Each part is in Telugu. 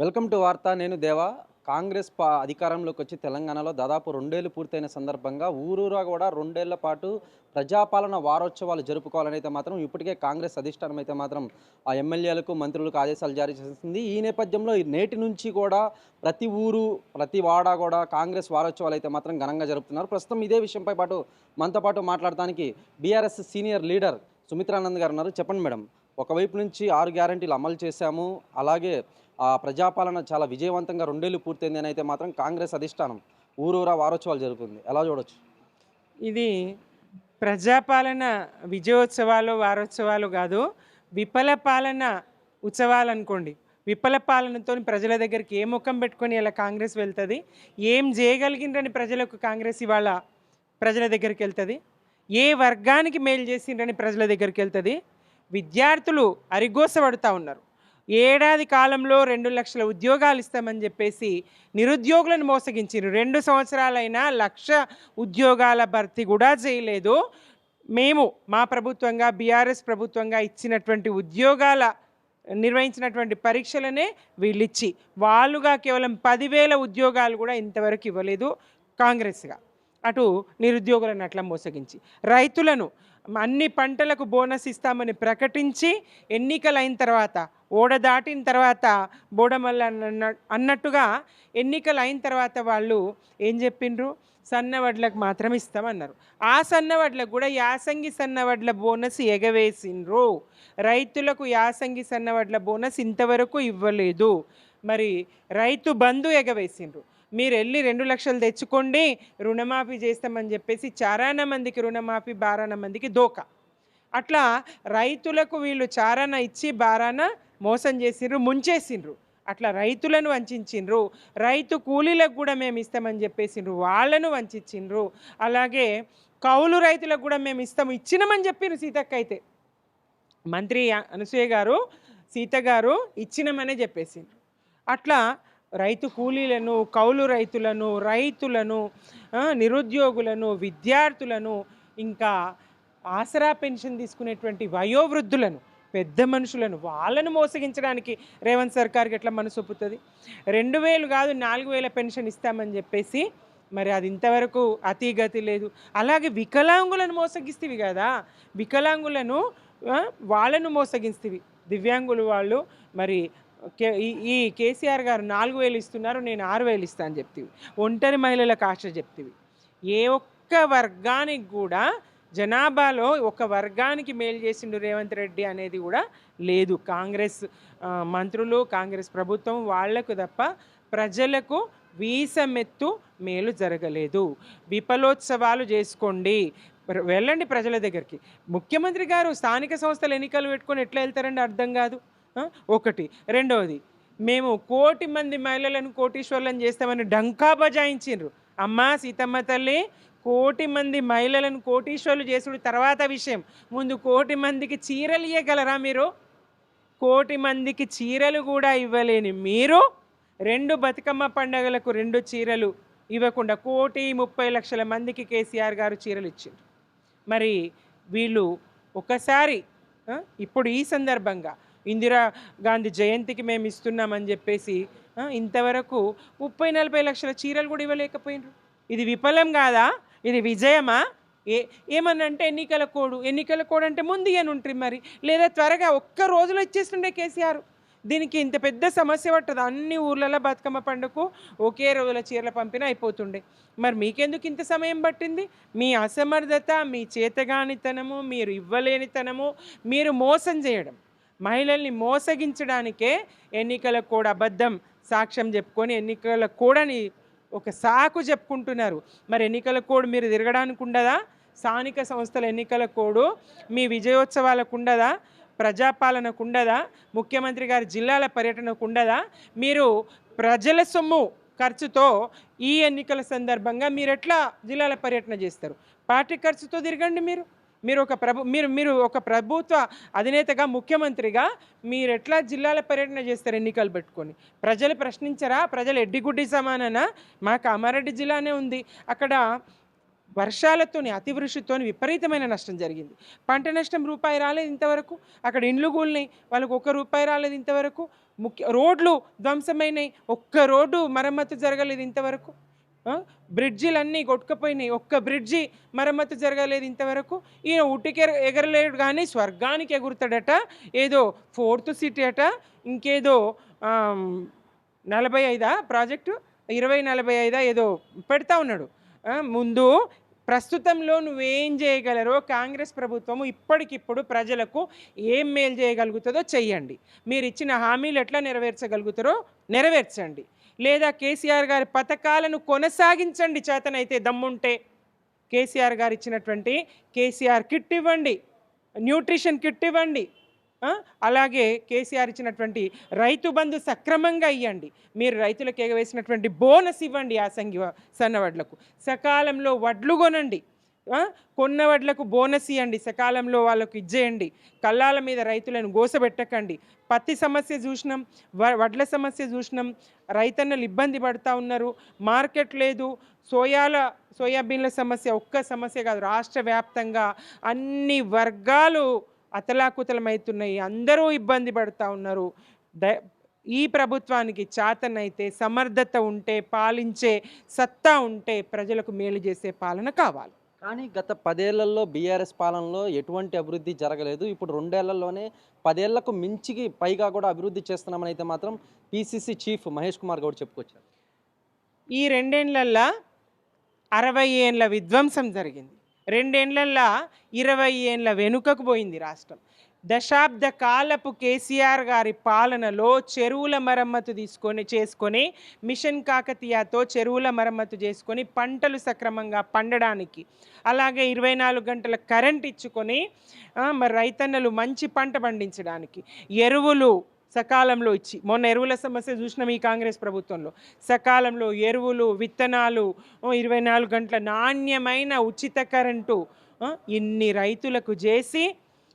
వెల్కమ్ టు వార్త. నేను దేవా. కాంగ్రెస్ పా అధికారంలోకి వచ్చి తెలంగాణలో దాదాపు రెండేళ్ళు పూర్తయిన సందర్భంగా ఊరూరా కూడా రెండేళ్ళ పాటు ప్రజాపాలన వారోత్సవాలు జరుపుకోవాలని అయితే మాత్రం ఇప్పటికే కాంగ్రెస్ అధిష్టానం అయితే మాత్రం ఆ ఎమ్మెల్యేలకు మంత్రులకు ఆదేశాలు జారీ చేసింది. ఈ నేపథ్యంలో నేటి నుంచి కూడా ప్రతి ఊరు ప్రతి వాడ కూడా కాంగ్రెస్ వారోత్సవాలు అయితే మాత్రం ఘనంగా జరుపుతున్నారు. ప్రస్తుతం ఇదే విషయంపై పాటు మనతో పాటు మాట్లాడటానికి బీఆర్ఎస్ సీనియర్ లీడర్ సుమిత్రానంద్ గారు ఉన్నారు. చెప్పండి మేడం. ఒకవైపు నుంచి ఆరు గ్యారంటీలు అమలు చేశాము. అలాగే ఆ ప్రజాపాలన చాలా విజయవంతంగా రెండేళ్ళు పూర్తయింది అని అయితే మాత్రం కాంగ్రెస్ అధిష్టానం ఊరూరా వారోత్సవాలు జరుగుతుంది ఎలా చూడొచ్చు? ఇది ప్రజాపాలన విజయోత్సవాలు వారోత్సవాలు కాదు విఫల పాలన ఉత్సవాలు అనుకోండి విఫల పాలనతో ప్రజల దగ్గరికి ఏ ముఖం పెట్టుకొని ఇలా కాంగ్రెస్ వెళ్తుంది? ఏం చేయగలిగిండ్రని ప్రజలకు కాంగ్రెస్ ఇవాళ ప్రజల దగ్గరికి వెళ్తుంది? ఏ వర్గానికి మేలు చేసిండ్రని ప్రజల దగ్గరికి వెళ్తుంది? విద్యార్థులు అరిగోసపడుతూ ఉన్నారు. ఏడాది కాలంలో రెండు లక్షల ఉద్యోగాలు ఇస్తామని చెప్పేసి నిరుద్యోగులను మోసగించారు రెండు సంవత్సరాలైనా లక్ష ఉద్యోగాల భర్తీ కూడా చేయలేదు. మేము మా ప్రభుత్వంగా బీఆర్ఎస్ ప్రభుత్వంగా ఇచ్చినటువంటి ఉద్యోగాల నిర్వహించినటువంటి పరీక్షలనే వీళ్ళిచ్చి వాళ్ళుగా కేవలం పదివేల ఉద్యోగాలు కూడా ఇంతవరకు ఇవ్వలేదు కాంగ్రెస్గా. అటు నిరుద్యోగులను అట్లా మోసగించి రైతులను అన్ని పంటలకు బోనస్ ఇస్తామని ప్రకటించి ఎన్నికలైన తర్వాత ఓడ దాటిన తర్వాత బోడమల్ల అన్న- అన్నట్టుగా ఎన్నికలు అయిన తర్వాత వాళ్ళు ఏం చెప్పిండ్రు? సన్నవడ్లకు మాత్రం ఇస్తామన్నారు. ఆ సన్నవడ్లకు కూడా యాసంగి సన్నవడ్ల బోనస్ ఎగవేసిండ్రు. రైతులకు యాసంగి సన్నవడ్ల బోనస్ ఇంతవరకు ఇవ్వలేదు. మరి రైతు బంధు ఎగవేసిండ్రు. మీరు వెళ్ళి రెండు లక్షలు తెచ్చుకోండి రుణమాఫీ చేస్తామని చెప్పేసి చారాన మందికి రుణమాఫీ బారాన మందికి దోక అట్లా రైతులకు వీళ్ళు చారాన ఇచ్చి బారాన మోసం చేసిండ్రు ముంచేసిండ్రు. అట్లా రైతులను వంచిండ్రు రైతు కూలీలకు కూడా మేము ఇస్తామని చెప్పేసిండ్రు వాళ్ళను వంచిండ్రు అలాగే కౌలు రైతులకు కూడా మేము ఇస్తాము ఇచ్చినామని చెప్పిర్రు సీతక్క అయితే. మంత్రి అనసూయ గారు సీత గారు ఇచ్చినామనే చెప్పేసిండ్రు. అట్లా రైతు కూలీలను కౌలు రైతులను రైతులను నిరుద్యోగులను విద్యార్థులను ఇంకా ఆసరా పెన్షన్ తీసుకునేటువంటి వయోవృద్ధులను పెద్ద మనుషులను వాళ్ళను మోసగించడానికి రేవంత్ సర్కార్కి ఎట్లా మనసు ఒప్పుతుంది? రెండు వేలు కాదు నాలుగు వేల పెన్షన్ ఇస్తామని చెప్పేసి మరి అది ఇంతవరకు అతిగతి లేదు. అలాగే వికలాంగులను మోసగిస్తేవి కదా? వికలాంగులను వాళ్ళను మోసగిస్తేవి. దివ్యాంగులు వాళ్ళు మరి ఈ- ఈ కేసీఆర్ గారు నాలుగు వేలు ఇస్తున్నారు నేను ఆరు వేలు ఇస్తా అని చెప్తివి. ఒంటరి మహిళలకు ఆశ చెప్తివి. ఏ ఒక్క వర్గానికి కూడా జనాభాలో ఒక వర్గానికి మేలు చేసిండు రేవంత్ రెడ్డి అనేది కూడా లేదు. కాంగ్రెస్ మంత్రులు కాంగ్రెస్ ప్రభుత్వం వాళ్ళకు తప్ప ప్రజలకు వీసమెత్తు మేలు జరగలేదు. విఫలోత్సవాలు చేసుకోండి. వెళ్ళండి ప్రజల దగ్గరికి. ముఖ్యమంత్రి గారు స్థానిక సంస్థల ఎన్నికలు పెట్టుకొని ఎట్లా వెళ్తారండి అర్థం కాదు. ఒకటి. రెండవది మేము కోటి మంది మహిళలను కోటీశ్వర్లను చేస్తామని డంకా బజాయించిండ్రు అమ్మా సీతమ్మ తల్లి కోటి మంది మహిళలను కోటీశ్వర్లు చేసుడు తర్వాత విషయం. ముందు కోటి మందికి చీరలు ఇవ్వగలరా మీరు? కోటి మందికి చీరలు కూడా ఇవ్వలేని మీరు రెండు బతుకమ్మ పండగలకు రెండు చీరలు ఇవ్వకుండా కోటి ముప్పై లక్షల మందికి కేసీఆర్ గారు చీరలు ఇచ్చారు మరి వీళ్ళు ఒకసారి ఇప్పుడు ఈ సందర్భంగా ఇందిరా గాంధీ జయంతికి మేము ఇస్తున్నామని చెప్పేసి ఇంతవరకు ముప్పై నలభై లక్షల చీరలు కూడా ఇవ్వలేకపోయినరు. ఇది విఫలం కాదా? ఇది విజయమా? ఏ ఏమనంటే ఎన్నికల కోడు ఎన్నికల కోడ్ అంటే ముందు ఏనుంటుంది మరి. లేదా త్వరగా ఒక్క రోజులో ఇచ్చేస్తుండే కేసీఆర్. దీనికి ఇంత పెద్ద సమస్య పట్టదు. అన్ని ఊర్లలో బతుకమ్మ పండుగకు ఒకే రోజుల చీరల పంపిన అయిపోతుండే. మరి మీకెందుకు ఇంత సమయం పట్టింది? మీ అసమర్థత మీ చేతగానితనము మీరు ఇవ్వలేనితనము మీరు మోసం చేయడం. మహిళల్ని మోసగించడానికే ఎన్నికల కూడా అబద్ధం సాక్ష్యం చెప్పుకొని ఎన్నికల కూడాని ఒక సాకు చెప్పుకుంటున్నారు. మరి ఎన్నికల కోడ్ మీరు తిరగడానికి ఉండదా? స్థానిక సంస్థల ఎన్నికల కోడు మీ విజయోత్సవాలకు ఉండదా? ప్రజాపాలనకు ఉండదా? ముఖ్యమంత్రి గారి జిల్లాల పర్యటనకు ఉండదా? మీరు ప్రజల సొమ్ము ఖర్చుతో ఈ ఎన్నికల సందర్భంగా మీరు ఎట్లా జిల్లాల పర్యటన చేస్తారు? పార్టీ ఖర్చుతో తిరగండి మీరు. మీరు ఒక ప్రభు మీరు మీరు ఒక ప్రభుత్వ అధినేతగా ముఖ్యమంత్రిగా మీరు ఎట్లా జిల్లాల పర్యటన చేస్తారు ఎన్నికలు పెట్టుకొని? ప్రజలు ప్రశ్నించరా? ప్రజలు ఎడ్డిగుడ్డి సమాననా? మా కామారెడ్డి జిల్లానే ఉంది. అక్కడ వర్షాలతోని అతివృష్టితో విపరీతమైన నష్టం జరిగింది. పంట నష్టం రూపాయి రాలేదు ఇంతవరకు. అక్కడ ఇండ్లు కూలినాయి. వాళ్ళకు ఒక్క రూపాయి రాలేదు ఇంతవరకు. ముఖ్య రోడ్లు ధ్వంసమైనాయి. ఒక్క రోడ్డు మరమ్మతు జరగలేదు ఇంతవరకు. బ్రిడ్జిలన్నీ కొట్టుకుపోయినాయి. ఒక్క బ్రిడ్జి మరమ్మతు జరగలేదు ఇంతవరకు. ఈయన ఉట్టికి ఎగరలేడు కానీ స్వర్గానికి ఎగురుతాడట. ఏదో ఫోర్త్ సిటీ అట. ఇంకేదో నలభై ఐదా ప్రాజెక్టు? ఇరవై నలభై ఐదా ఏదో పెడతా ఉన్నాడు. ముందు ప్రస్తుతంలో నువ్వేం చేయగలరో కాంగ్రెస్ ప్రభుత్వము ఇప్పటికిప్పుడు ప్రజలకు ఏం మేలు చేయగలుగుతుందో చెయ్యండి. మీరు ఇచ్చిన హామీలు ఎట్లా నెరవేర్చగలుగుతారో నెరవేర్చండి. లేదా కేసీఆర్ గారి పథకాలను కొనసాగించండి చేతనైతే దమ్ముంటే. కేసీఆర్ గారు ఇచ్చినటువంటి కేసీఆర్ కిట్ ఇవ్వండి న్యూట్రిషన్ కిట్ ఇవ్వండి అలాగే కేసీఆర్ ఇచ్చినటువంటి రైతు బంధు సక్రమంగా ఇవ్వండి మీరు రైతులకు ఎగవేసినటువంటి బోనస్ ఇవ్వండి ఆ సంఘ సన్న వడ్లకు సకాలంలో వడ్లు కొనండి. కొన్న వడ్లకు బోనస్ ఇవ్వండి సకాలంలో వాళ్ళకు ఇచ్చేయండి. కళ్ళాల మీద రైతులను గోసబెట్టకండి. పత్తి సమస్య చూసినాం వ- వడ్ల సమస్య చూసినాం. రైతన్నలు ఇబ్బంది పడుతూ ఉన్నారు. మార్కెట్ లేదు. సోయాల సోయాబీన్ల సమస్య ఒక్క సమస్య కాదు. రాష్ట్ర వ్యాప్తంగా అన్ని వర్గాలు అతలాకుతలమవుతున్నాయి అందరూ ఇబ్బంది పడుతూ ఉన్నారు. ద ఈ ప్రభుత్వానికి చేతనైతే సమర్థత ఉంటే పాలించే సత్తా ఉంటే ప్రజలకు మేలు చేసే పాలన కావాలి. కానీ గత పదేళ్ళలో బీఆర్ఎస్ పాలనలో ఎటువంటి అభివృద్ధి జరగలేదు. ఇప్పుడు రెండేళ్ళలోనే పదేళ్ళకు మించికి పైగా కూడా అభివృద్ధి చేస్తున్నామని అయితే మాత్రం పిసిసి చీఫ్ మహేష్ కుమార్ గౌడ్ చెప్పుకొచ్చారు. ఈ రెండేళ్ళల్లో అరవై ఏండ్ల విధ్వంసం జరిగింది. రెండేళ్ళల్లో ఇరవై ఏండ్ల వెనుకకు పోయింది రాష్ట్రం. దశాబ్ద కాలపు కేసీఆర్ గారి పాలనలో చెరువుల మరమ్మతు తీసుకొని చేసుకొని మిషన్ కాకతీయతో చెరువుల మరమ్మతు చేసుకొని పంటలు సక్రమంగా పండడానికి అలాగే ఇరవై నాలుగు గంటల కరెంట్ ఇచ్చుకొని మరి రైతన్నలు మంచి పంట పండించడానికి ఎరువులు సకాలంలో ఇచ్చి మొన్న ఎరువుల సమస్య చూసినాం ఈ కాంగ్రెస్ ప్రభుత్వంలో సకాలంలో ఎరువులు విత్తనాలు ఇరవై నాలుగు గంటల నాణ్యమైన ఉచిత కరెంటు ఇన్ని రైతులకు చేసి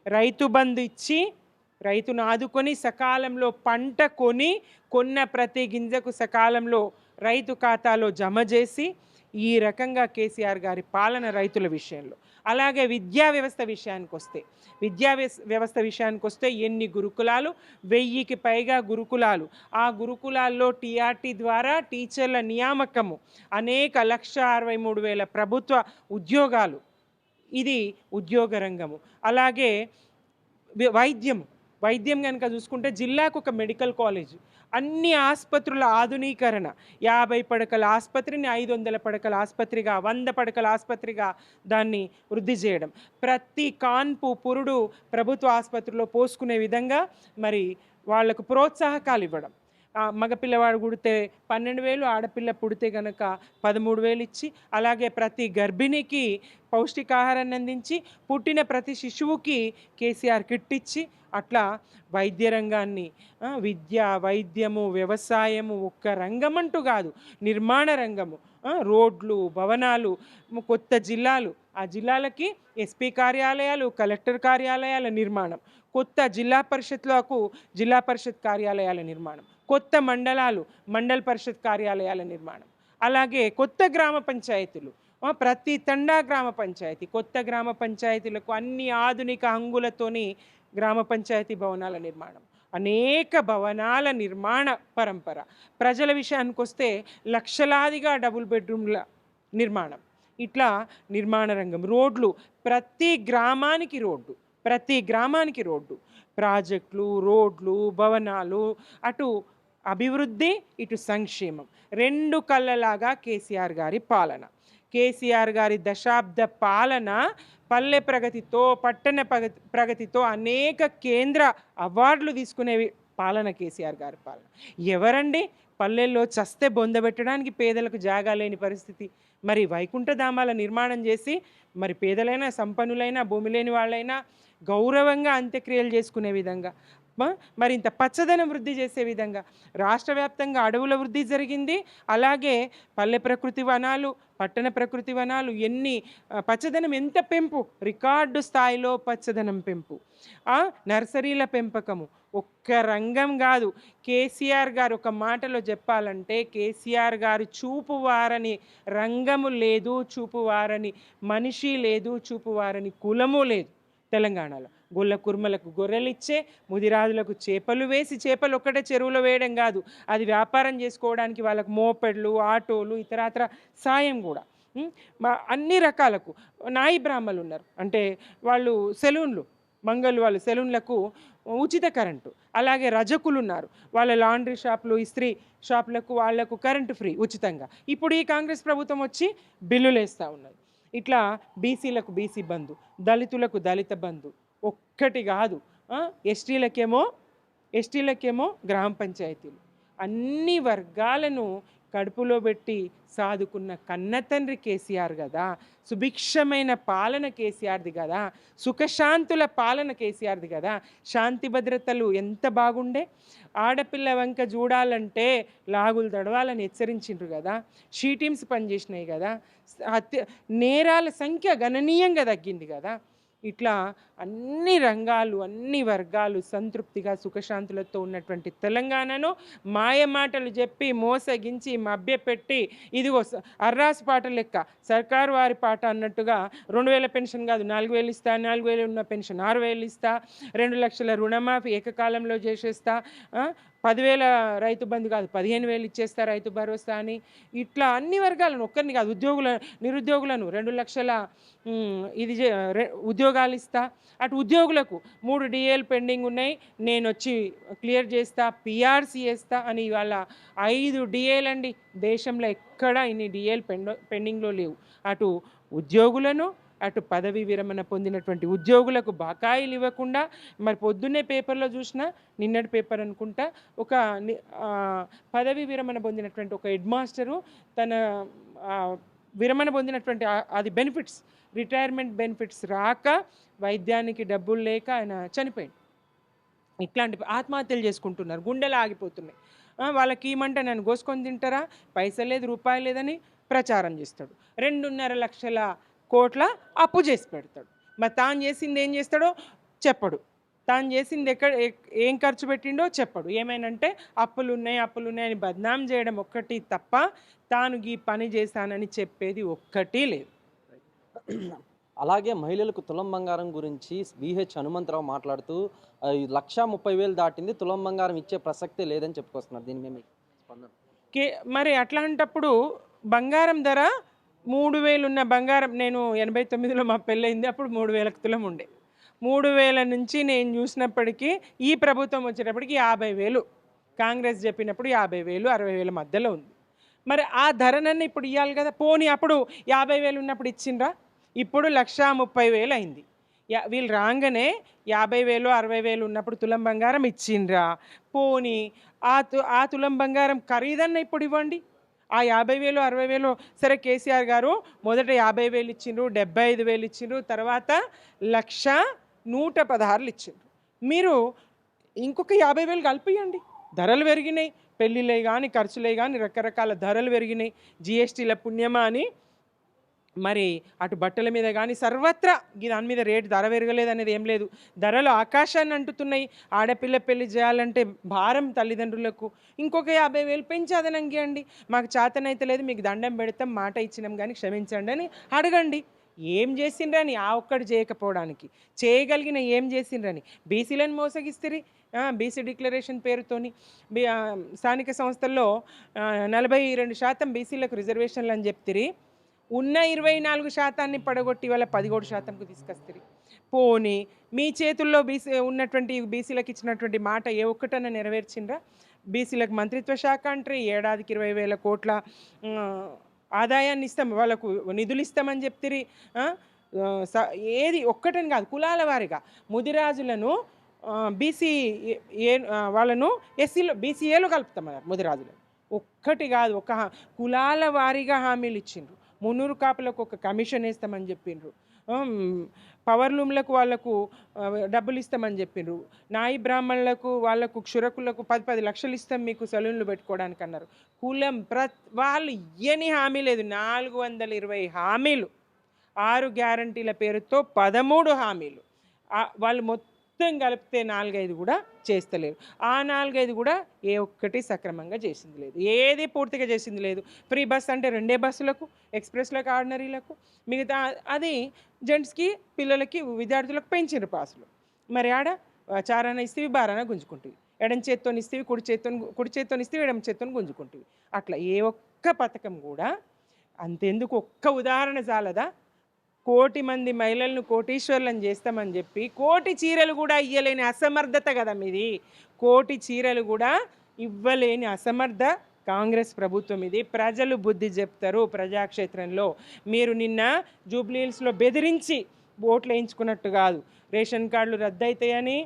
రైతు బంధు ఇచ్చి రైతును ఆదుకొని సకాలంలో పంట కొని కొన్న ప్రతి గింజకు సకాలంలో రైతు ఖాతాలో జమ చేసి ఈ రకంగా కేసీఆర్ గారి పాలన రైతుల విషయంలో. అలాగే విద్యా వ్యవస్థ విషయానికి వస్తే విద్యా వ్యవస్థ విషయానికి వస్తే ఎన్ని గురుకులాలు వెయ్యికి పైగా గురుకులాలు. ఆ గురుకులాల్లో టీఆర్టీ ద్వారా టీచర్ల నియామకము అనేక లక్ష అరవై మూడు వేల ప్రభుత్వ ఉద్యోగాలు ఇది ఉద్యోగ రంగము. అలాగే వైద్యం వైద్యం కనుక చూసుకుంటే జిల్లాకు ఒక మెడికల్ కాలేజ్. అన్ని ఆసుపత్రుల ఆధునీకరణ. యాభై పడకల ఆసుపత్రిని ఐదు వందల పడకల ఆసుపత్రిగా వంద పడకల ఆసుపత్రిగా దాన్ని వృద్ధి చేయడం. ప్రతి కాన్పు పురుడు ప్రభుత్వ ఆసుపత్రిలో పోసుకునే విధంగా మరి వాళ్ళకు ప్రోత్సాహకాలు ఇవ్వడం. మగపిల్లవాడు మగ పిల్లవాడు పుడితే పన్నెండు వేలు ఆడపిల్ల పుడితే కనుక పదమూడు వేలు ఇచ్చి అలాగే ప్రతి గర్భిణికి పౌష్టికాహారాన్ని అందించి పుట్టిన ప్రతి శిశువుకి కేసీఆర్ కిట్ ఇచ్చి అట్లా వైద్య రంగాన్ని విద్య వైద్యము వ్యవసాయము ఒక్క రంగం అంటూ కాదు నిర్మాణ రంగము రోడ్లు భవనాలు కొత్త జిల్లాలు ఆ జిల్లాలకి ఎస్పీ కార్యాలయాలు కలెక్టర్ కార్యాలయాల నిర్మాణం కొత్త జిల్లా పరిషత్లకు జిల్లా పరిషత్ కార్యాలయాల నిర్మాణం. కొత్త మండలాలు మండల పరిషత్ కార్యాలయాల నిర్మాణం. అలాగే కొత్త గ్రామ పంచాయతీలు. ప్రతి తండా గ్రామ పంచాయతీ కొత్త గ్రామ పంచాయతీలకు అన్ని ఆధునిక హంగులతోని గ్రామ పంచాయతీ భవనాల నిర్మాణం. అనేక భవనాల నిర్మాణ పరంపర. ప్రజల విషయానికి వస్తే లక్షలాదిగా డబుల్ బెడ్రూమ్ల నిర్మాణం. ఇట్లా నిర్మాణ రంగం. రోడ్లు ప్రతి గ్రామానికి రోడ్డు ప్రతి గ్రామానికి రోడ్డు. ప్రాజెక్టులు రోడ్లు భవనాలు అటు అభివృద్ధి ఇటు సంక్షేమం. రెండు కళ్ళలాగా కేసీఆర్ గారి పాలన. కేసీఆర్ గారి దశాబ్ద పాలన పల్లె ప్రగతితో పట్టణ ప్రగతి ప్రగతితో అనేక కేంద్ర అవార్డులు తీసుకునే పాలన కేసీఆర్ గారి పాలన. ఎవరండి? పల్లెల్లో చస్తే బొందబెట్టడానికి పేదలకు జాగా లేని పరిస్థితి. మరి వైకుంఠధామాల నిర్మాణం చేసి మరి పేదలైనా సంపన్నులైనా భూమి లేని వాళ్ళైనా గౌరవంగా అంత్యక్రియలు చేసుకునే విధంగా. మ- మరింత పచ్చదనం వృద్ధి చేసే విధంగా. రాష్ట్ర వ్యాప్తంగా అడవుల వృద్ధి జరిగింది. అలాగే పల్లె ప్రకృతి వనాలు పట్టణ ప్రకృతి వనాలు ఎన్ని పచ్చదనం ఎంత పెంపు? రికార్డు స్థాయిలో పచ్చదనం పెంపు. ఆ నర్సరీల పెంపకము ఒక్క రంగం కాదు. కేసీఆర్ గారు ఒక మాటలో చెప్పాలంటే కేసీఆర్ గారు చూపువారని రంగము లేదు చూపువారని మనిషి లేదు చూపువారని కులము లేదు తెలంగాణలో. గొల్ల కుర్మలకు గొర్రెలిచ్చే ముదిరాజులకు చేపలు వేసి చేపలు ఒక్కటే చెరువులో వేయడం కాదు. అది వ్యాపారం చేసుకోవడానికి వాళ్ళకు మోపెడ్లు ఆటోలు ఇతరాతర సాయం కూడా. మా అన్ని రకాలకు నాయి బ్రాహ్మలు ఉన్నారు. అంటే వాళ్ళు సెలూన్లు మంగళ వాళ్ళు సెలూన్లకు ఉచిత కరెంటు. అలాగే రజకులు ఉన్నారు. వాళ్ళ లాండ్రీ షాపులు ఇస్త్రీ షాపులకు వాళ్ళకు కరెంటు ఫ్రీ ఉచితంగా. ఇప్పుడు ఈ కాంగ్రెస్ ప్రభుత్వం వచ్చి బిల్లులు వేస్తూ ఉన్నది. ఇట్లా బీసీలకు బీసీ బంధు దళితులకు దళిత బంధు ఒక్కటి కాదు. ఎస్టీలకేమో ఎస్టీలకేమో గ్రామ పంచాయతీలు. అన్ని వర్గాలను కడుపులో పెట్టి సాదుకున్న కన్నతండ్రి కేసీఆర్ కదా. సుభిక్షమైన పాలన కేసీఆర్ది కదా. సుఖశాంతుల పాలన కేసీఆర్ది కదా. శాంతి భద్రతలు ఎంత బాగుండే? ఆడపిల్ల వంక చూడాలంటే లాగులు తడవాలని హెచ్చరించిండ్రు కదా. షీటీమ్స్ పనిచేసినాయి కదా. హత్య నేరాల సంఖ్య గణనీయంగా తగ్గింది కదా. ఇట్లా అన్ని రంగాలు అన్ని వర్గాలు సంతృప్తిగా సుఖశాంతులతో ఉన్నటువంటి తెలంగాణను మాయ మాటలు చెప్పి మోసగించి మభ్యపెట్టి ఇదిగో అర్రాసు పాట లెక్క. సర్కారు వారి పాట అన్నట్టుగా రెండు వేల పెన్షన్ కాదు నాలుగు వేలు ఇస్తా నాలుగు వేలు ఉన్న పెన్షన్ ఆరు వేలు ఇస్తా రెండు లక్షల రుణమాఫీ ఏకకాలంలో చేసేస్తా పదివేల రైతు బంధు కాదు పదిహేను వేలు ఇచ్చేస్తా రైతు భరోసా అని ఇట్లా అన్ని వర్గాలను ఒక్కరిని కాదు ఉద్యోగుల నిరుద్యోగులను రెండు లక్షల ఇది ఉద్యోగాలు ఇస్తా. అటు ఉద్యోగులకు మూడు డిఏలు పెండింగ్ ఉన్నాయి. నేను వచ్చి క్లియర్ చేస్తా పిఆర్సీ చేస్తా అని ఇవాళ ఐదు డిఏలు అండి దేశంలో ఎక్కడా ఇన్ని డిఏలు పెండో పెండింగ్లో లేవు. అటు ఉద్యోగులను అటు పదవి విరమణ పొందినటువంటి ఉద్యోగులకు బకాయిలు ఇవ్వకుండా మరి పొద్దున్నే పేపర్లో చూసినా నిన్నటి పేపర్ అనుకుంటా ఒక పదవి విరమణ పొందినటువంటి ఒక హెడ్ మాస్టరు తన విరమణ పొందినటువంటి అది బెనిఫిట్స్ రిటైర్మెంట్ బెనిఫిట్స్ రాక వైద్యానికి డబ్బులు లేక ఆయన చనిపోయింది ఇట్లాంటి ఆత్మహత్యలు చేసుకుంటున్నారు గుండెలు ఆగిపోతున్నాయి. వాళ్ళకి ఏమంటే నన్ను కోసుకొని తింటారా? పైసలు లేదు రూపాయలు లేదని ప్రచారం చేస్తాడు. రెండున్నర లక్షల కోట్ల అప్పు చేసి పెడతాడు. మరి తాను చేసింది ఏం చేస్తాడో చెప్పడు. తాను చేసింది ఎక్కడ ఎక్- ఏం ఖర్చు పెట్టిండో చెప్పడు. ఏమైనంటే అప్పులు ఉన్నాయి అప్పులు ఉన్నాయని బద్నాం చేయడం ఒక్కటి తప్ప తాను ఈ పని చేశానని చెప్పేది ఒక్కటి లేదు. అలాగే మహిళలకు తులం బంగారం గురించి విహెచ్ హనుమంతరావు మాట్లాడుతూ లక్షా ముప్పై వేలు దాటింది తులం బంగారం ఇచ్చే ప్రసక్తే లేదని చెప్పుకొస్తున్నారు. దీని మీద కే మరి అట్లాంటప్పుడు బంగారం ధర మూడు వేలు ఉన్న బంగారం నేను ఎనభై తొమ్మిదిలో మా పెళ్ళయింది అప్పుడు మూడు వేలకు తులం ఉండే. మూడు వేల నుంచి నేను చూసినప్పటికీ ఈ ప్రభుత్వం వచ్చేటప్పటికి యాభై వేలు కాంగ్రెస్ చెప్పినప్పుడు యాభై వేలు అరవై వేల మధ్యలో ఉంది. మరి ఆ ధరనన్ను ఇప్పుడు ఇవ్వాలి కదా. పోనీ అప్పుడు యాభై వేలు ఉన్నప్పుడు ఇచ్చిండ్రా? ఇప్పుడు లక్షా ముప్పై వేలు అయింది. యా వీళ్ళు రాగానే యాభై వేలు అరవై వేలు ఉన్నప్పుడు తులం బంగారం ఇచ్చిండ్రా? పోనీ ఆ తు ఆ తులం బంగారం ఖరీదన్న ఇప్పుడు ఇవ్వండి. ఆ యాభై వేలు అరవై వేలు. సరే కేసీఆర్ గారు మొదట యాభై వేలు ఇచ్చిండ్రు డెబ్బై ఐదు వేలు ఇచ్చిండ్రు తర్వాత లక్ష నూట పదహారులు ఇచ్చిండ్రు. మీరు ఇంకొక యాభై వేలు కలిపియండి. ధరలు పెరిగినాయి. పెళ్ళిళ్ళే కానీ ఖర్చులే కానీ రకరకాల ధరలు పెరిగినాయి. జిఎస్టీల పుణ్యమా అని మరి అటు బట్టల మీద కానీ సర్వత్రా ఈ దాని మీద రేటు ధర పెరగలేదు అనేది ఏం లేదు. ధరలు ఆకాశాన్ని అంటుతున్నాయి. ఆడపిల్ల పెళ్ళి చేయాలంటే భారం తల్లిదండ్రులకు. ఇంకొక యాభై వేలు పెంచి అదనంగి అండి. మాకు చేతనైతే లేదు మీకు దండం పెడతాం మాట ఇచ్చినాం కానీ క్షమించండి అని అడగండి. ఏం చేసిండ్రని ఆ ఒక్కటి చేయకపోవడానికి. చేయగలిగిన ఏం చేసిండ్రని? బీసీలను మోసగిస్తే బీసీ డిక్లరేషన్ పేరుతోని. స్థానిక సంస్థల్లో నలభై రెండు శాతం బీసీలకు రిజర్వేషన్లు అని చెప్తిరి. ఉన్న ఇరవై నాలుగు శాతాన్ని పడగొట్టి వాళ్ళ పదిహేడు శాతంకు తీసుకొస్తారు. పోనీ మీ చేతుల్లో బీసీ ఉన్నటువంటి బీసీలకు ఇచ్చినటువంటి మాట ఏ ఒక్కటన్నా నెరవేర్చిండ్రా? బీసీలకు మంత్రిత్వ శాఖ అంటే ఏడాదికి ఇరవై వేల కోట్ల ఆదాయాన్ని ఇస్తాం వాళ్ళకు నిధులు ఇస్తామని చెప్తిరి స- ఏది ఒక్కటని కాదు కులాల వారిగా. ముదిరాజులను బీసీ ఏ వాళ్ళను ఎస్సీలో బీసీఏలో కలుపుతామన్నారు ముదిరాజులను. ఒక్కటి కాదు ఒక కులాల వారీగా హామీలు ఇచ్చిండ్రు. మున్నూరు కాపులకు ఒక కమిషన్ వేస్తామని చెప్పిండ్రు. పవర్ లూమ్లకు వాళ్ళకు డబ్బులు ఇస్తామని చెప్పిండ్రు. నాయి బ్రాహ్మణులకు వాళ్ళకు క్షురకులకు పది పది లక్షలు ఇస్తాం మీకు సెలూన్లు పెట్టుకోవడానికి అన్నారు. కులం ప్ర వాళ్ళు ఇయ్యని హామీ లేదు. నాలుగు వందల ఇరవై హామీలు. ఆరు గ్యారంటీల పేరుతో పదమూడు హామీలు. వాళ్ళు మొత్తం మొత్తం కలిపితే నాలుగైదు కూడా చేస్తలేరు. ఆ నాలుగైదు కూడా ఏ ఒక్కటి సక్రమంగా చేసింది లేదు. ఏది పూర్తిగా చేసింది లేదు. ఫ్రీ బస్ అంటే రెండే బస్సులకు ఎక్స్ప్రెస్లకు ఆర్డినరీలకు మిగతా అది జెంట్స్కి పిల్లలకి విద్యార్థులకు పెంచారు పాసులు. మరి ఆడ చారాన ఇస్తేవి బారాన గుంజుకుంటుంది ఎడం చేత్తో ఇస్తేవి కుడి చేత్తో కుడి చేత్తో ఇస్తేవి ఎడం చేత్తో గుంజుకుంటుంది అట్లా ఏ ఒక్క పథకం కూడా అంతెందుకు ఒక్క ఉదాహరణ చాలదా కోటి మంది మహిళలను కోటీశ్వర్లను చేస్తామని చెప్పి కోటి చీరలు కూడా ఇవ్వలేని అసమర్థత కదా మీది. కోటి చీరలు కూడా ఇవ్వలేని అసమర్థ కాంగ్రెస్ ప్రభుత్వం ఇది. ప్రజలు బుద్ధి చెప్తారు ప్రజాక్షేత్రంలో. మీరు నిన్న జూబ్లీహిల్స్లో బెదిరించి ఓట్లు వేయించుకున్నట్టు కాదు. రేషన్ కార్డులు రద్దయితాయని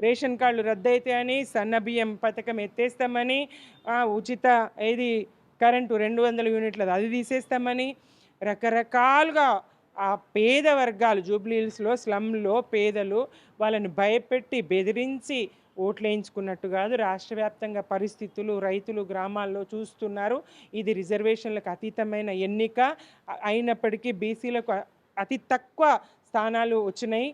రేషన్ కార్డులు రద్దయితాయని సన్న బియ్యం పథకం ఎత్తేస్తామని ఉచిత ఏది కరెంటు రెండు వందల యూనిట్లది అది తీసేస్తామని రకరకాలుగా ఆ పేద వర్గాలు జూబ్లీహిల్స్లో స్లమ్లో పేదలు వాళ్ళని భయపెట్టి బెదిరించి ఓట్లు వేయించుకున్నట్టు కాదు రాష్ట్ర వ్యాప్తంగా పరిస్థితులు రైతులు గ్రామాల్లో చూస్తున్నారు. ఇది రిజర్వేషన్లకు అతీతమైన ఎన్నిక. అయినప్పటికీ బీసీలకు అతి తక్కువ స్థానాలు వచ్చినాయి.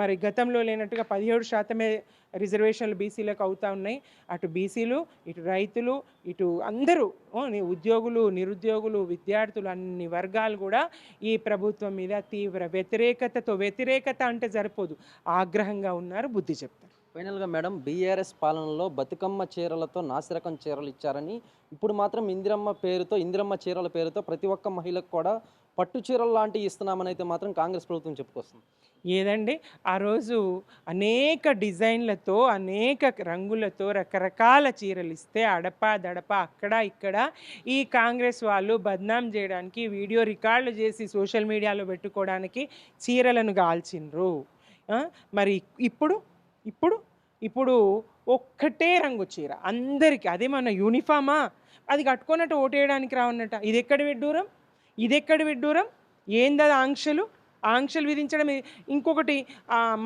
మరి గతంలో లేనట్టుగా పదిహేడు శాతమే రిజర్వేషన్లు బీసీలకు అవుతా ఉన్నాయి. అటు బీసీలు ఇటు రైతులు ఇటు అందరూ ఓ, ఉద్యోగులు నిరుద్యోగులు విద్యార్థులు అన్ని వర్గాలు కూడా ఈ ప్రభుత్వం మీద తీవ్ర వ్యతిరేకతతో వ్యతిరేకత అంటే సరిపోదు. ఆగ్రహంగా ఉన్నారు బుద్ధి చెప్తారు. ఫైనల్గా మేడం బీఆర్ఎస్ పాలనలో బతుకమ్మ చీరలతో నాసిరకం చీరలు ఇచ్చారని. ఇప్పుడు మాత్రం ఇందిరమ్మ పేరుతో ఇందిరమ్మ చీరల పేరుతో ప్రతి ఒక్క మహిళకు కూడా పట్టు చీరలు లాంటివి ఇస్తున్నామని అయితే మాత్రం కాంగ్రెస్ ప్రభుత్వం చెప్పుకొస్తుంది. ఏదండి? ఆ రోజు అనేక డిజైన్లతో అనేక రంగులతో రకరకాల చీరలు ఇస్తే అడప దడప అక్కడ ఇక్కడ ఈ కాంగ్రెస్ వాళ్ళు బద్నాం చేయడానికి వీడియో రికార్డులు చేసి సోషల్ మీడియాలో పెట్టుకోవడానికి చీరలను గాల్చిండ్రు మరి ఇప్పుడు ఇప్పుడు ఇప్పుడు ఒక్కటే రంగు చీర. అందరికీ అదే మన యూనిఫామా? అది కట్టుకున్నట్టు ఓటేయడానికి రావన్నట ఇది ఎక్కడ విడ్డూరం ఇదెక్కడ విడ్డూరం? ఏందది ఆంక్షలు? ఆంక్షలు విధించడం ఇంకొకటి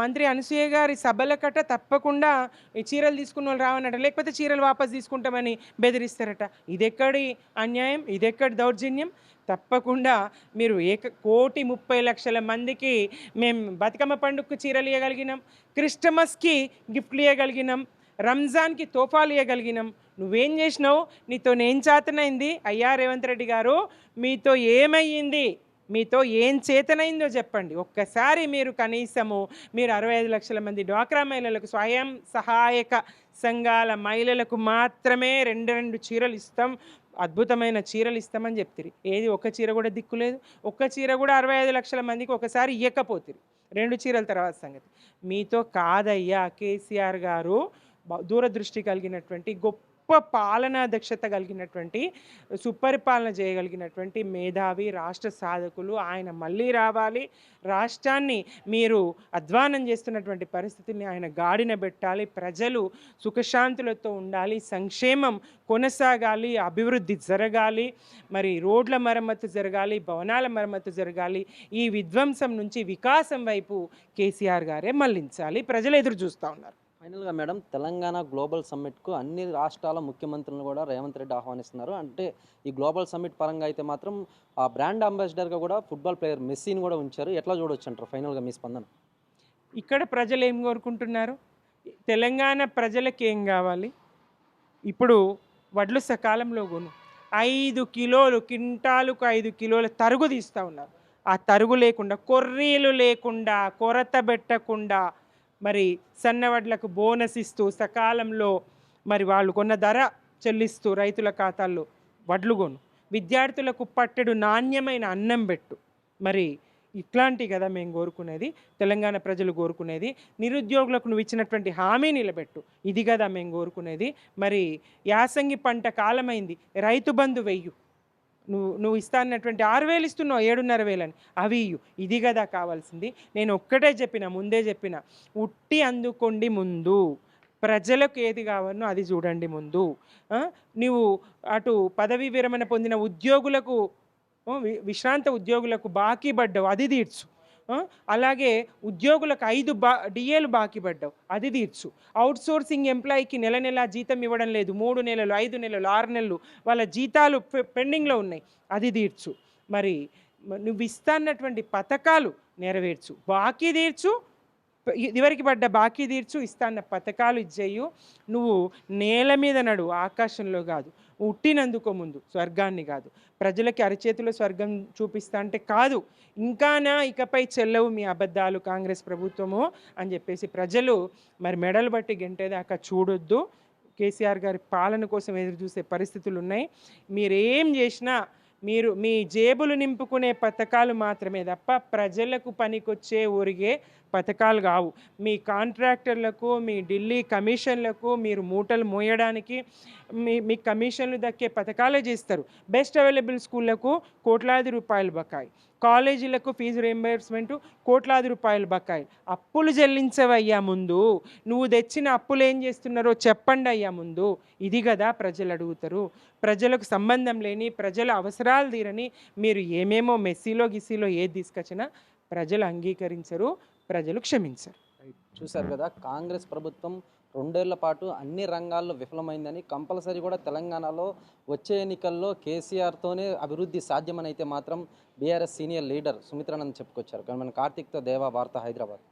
మంత్రి అనసూయ గారి సభలకట తప్పకుండా చీరలు తీసుకున్న వాళ్ళు రావనట. లేకపోతే చీరలు వాపస్ తీసుకుంటామని బెదిరిస్తారట. ఇదెక్కడి అన్యాయం? ఇదెక్కడి దౌర్జన్యం? తప్పకుండా మీరు ఏక కోటి ముప్పై లక్షల మందికి మేము బతుకమ్మ పండుగకు చీరలు ఇవ్వగలిగినాం క్రిస్టమస్కి గిఫ్ట్లు ఇవ్వగలిగినాం రంజాన్కి తోఫాలు ఇవ్వగలిగినాం నువ్వేం చేసినావు? నీతో నేను చేతనైంది. అయ్యా రేవంత్ రెడ్డి గారు మీతో ఏమయ్యింది? మీతో ఏం చేతనైందో చెప్పండి. ఒక్కసారి మీరు కనీసము మీరు అరవై ఐదు లక్షల మంది డ్వాక్రా మహిళలకు స్వయం సహాయక సంఘాల మహిళలకు మాత్రమే రెండు రెండు చీరలు ఇస్తాం. అద్భుతమైన చీరలు ఇస్తామని చెప్తిరి. ఏది ఒక్క చీర కూడా దిక్కులేదు ఒక్క చీర కూడా అరవై ఐదు లక్షల మందికి ఒకసారి ఇయ్యకపోతిరి. రెండు చీరల తర్వాత సంగతి. మీతో కాదయ్యా కేసీఆర్ గారు దూరదృష్టి కలిగినటువంటి గొప్ప పాలనా దక్షత కలిగినటువంటి సుపరిపాలన చేయగలిగినటువంటి మేధావి రాష్ట్ర సాధకులు ఆయన మళ్ళీ రావాలి. రాష్ట్రాన్ని మీరు అధ్వానం చేస్తున్నటువంటి పరిస్థితిని ఆయన గాడిన పెట్టాలి. ప్రజలు సుఖశాంతులతో ఉండాలి. సంక్షేమం కొనసాగాలి. అభివృద్ధి జరగాలి. మరి రోడ్ల మరమ్మతు జరగాలి. భవనాల మరమ్మతు జరగాలి. ఈ విధ్వంసం నుంచి వికాసం వైపు కేసీఆర్ గారే మళ్ళించాలి. ప్రజలు ఎదురు చూస్తూ ఉన్నారు. ఫైనల్గా మేడం తెలంగాణ గ్లోబల్ సమ్మిట్కు అన్ని రాష్ట్రాల ముఖ్యమంత్రులను కూడా రేవంత్ రెడ్డి ఆహ్వానిస్తున్నారు. అంటే ఈ గ్లోబల్ సమ్మిట్ పరంగా అయితే మాత్రం ఆ బ్రాండ్ అంబాసిడర్గా కూడా ఫుట్బాల్ ప్లేయర్ మెస్సీని కూడా ఉంచారు. ఎట్లా చూడొచ్చు అంటారు ఫైనల్గా మీ స్పందన? ఇక్కడ ప్రజలు ఏం కోరుకుంటున్నారు? తెలంగాణ ప్రజలకు ఏం కావాలి? ఇప్పుడు వడ్లు సకాలంలో కొను. ఐదు కిలోలు కింటాలకు ఐదు కిలోల తరుగు తీస్తూ ఉన్నారు. ఆ తరుగు లేకుండా కొర్రీలు లేకుండా కొరత పెట్టకుండా మరి సన్నవడ్లకు బోనస్ ఇస్తూ సకాలంలో మరి వాళ్ళు కొన్న ధర చెల్లిస్తూ రైతుల ఖాతాల్లో వడ్లు కొను. విద్యార్థులకు పట్టెడు నాణ్యమైన అన్నం పెట్టు. మరి ఇట్లాంటి కదా మేము కోరుకునేది తెలంగాణ ప్రజలు కోరుకునేది నిరుద్యోగులకు నువ్వు ఇచ్చినటువంటి హామీ నిలబెట్టు. ఇది కదా మేము కోరుకునేది. మరి యాసంగి పంట కాలమైంది రైతు బంధు వెయ్యు. నువ్వు నువ్వు ఇస్తానటువంటి ఆరు వేలు ఇస్తున్నావు ఏడున్నర వేలని. అవి ఇయ్యు. ఇది కదా కావాల్సింది. నేను ఒక్కటే చెప్పిన ముందే చెప్పిన. ఉట్టి అందుకోండి ముందు. ప్రజలకు ఏది కావాలనో అది చూడండి ముందు. నువ్వు నీవు అటు పదవీ విరమణ పొందిన ఉద్యోగులకు వి- విశ్రాంత ఉద్యోగులకు బాకీ పడ్డావు అది తీర్చు. అలాగే ఉద్యోగులకు ఐదు బా డిఏలు బాకీ పడ్డావు. అది తీర్చు. అవుట్ సోర్సింగ్ ఎంప్లాయీకి నెల నెల జీతం ఇవ్వడం లేదు. మూడు నెలలు ఐదు నెలలు ఆరు నెలలు వాళ్ళ జీతాలు పె- పెండింగ్లో ఉన్నాయి. అది తీర్చు. మరి నువ్వు నువ్వు ఇస్తాన్నటువంటి పథకాలు నెరవేర్చు. బాకీ తీర్చు. ఇదివరకు పడ్డ బాకీ తీర్చు ఇస్తాన్న పథకాలు ఇచ్చేయు. నువ్వు నేల మీద నడు ఆకాశంలో కాదు. ఉట్టినందుకో ముందు స్వర్గాన్ని కాదు. ప్రజలకి అరచేతిలో స్వర్గం చూపిస్తా అంటే కాదు. ఇంకానా ఇకపై చెల్లవు మీ అబద్ధాలు కాంగ్రెస్ ప్రభుత్వము అని చెప్పేసి ప్రజలు మరి మెడలు బట్టి గెంటేదాకా చూడొద్దు. కేసీఆర్ గారి పాలన కోసం ఎదురు చూసే పరిస్థితులు ఉన్నాయి. మీరేం చేసినా మీరు మీ జేబులు నింపుకునే పథకాలు మాత్రమే తప్ప ప్రజలకు పనికొచ్చే ఒరిగే పథకాలు కావు. మీ కాంట్రాక్టర్లకు మీ ఢిల్లీ కమిషన్లకు మీరు మూటలు మోయడానికి మీ మీ కమిషన్లు దక్కే పథకాలే చేస్తారు. బెస్ట్ అవైలబుల్ స్కూళ్ళకు కోట్లాది రూపాయలు బకాయి. కాలేజీలకు ఫీజు రీంబర్స్మెంట్ కోట్లాది రూపాయలు బకాయి. అప్పులు చెల్లించవయ్యా ముందు. నువ్వు తెచ్చిన అప్పులు ఏం చేస్తున్నారో చెప్పండి అయ్యా ముందు. ఇది కదా ప్రజలు అడుగుతారు. ప్రజలకు సంబంధం లేని ప్రజల అవసరాలు తీరని మీరు ఏమేమో మెస్సీలో గిస్సీలో ఏది తీసుకొచ్చినా ప్రజలు అంగీకరించరు. ప్రజలు క్షమించారు. చూశారు కదా కాంగ్రెస్ ప్రభుత్వం రెండేళ్ళ పాటు అన్ని రంగాల్లో విఫలమైందని కంపల్సరీ కూడా తెలంగాణలో వచ్చే ఎన్నికల్లో కేసీఆర్తోనే అభివృద్ధి సాధ్యమని అయితే మాత్రం బీఆర్ఎస్ సీనియర్ లీడర్ సుమిత్రానంద్ చెప్పుకొచ్చారు. కానీ మన కార్తీక్తో దేవా వార్త హైదరాబాద్.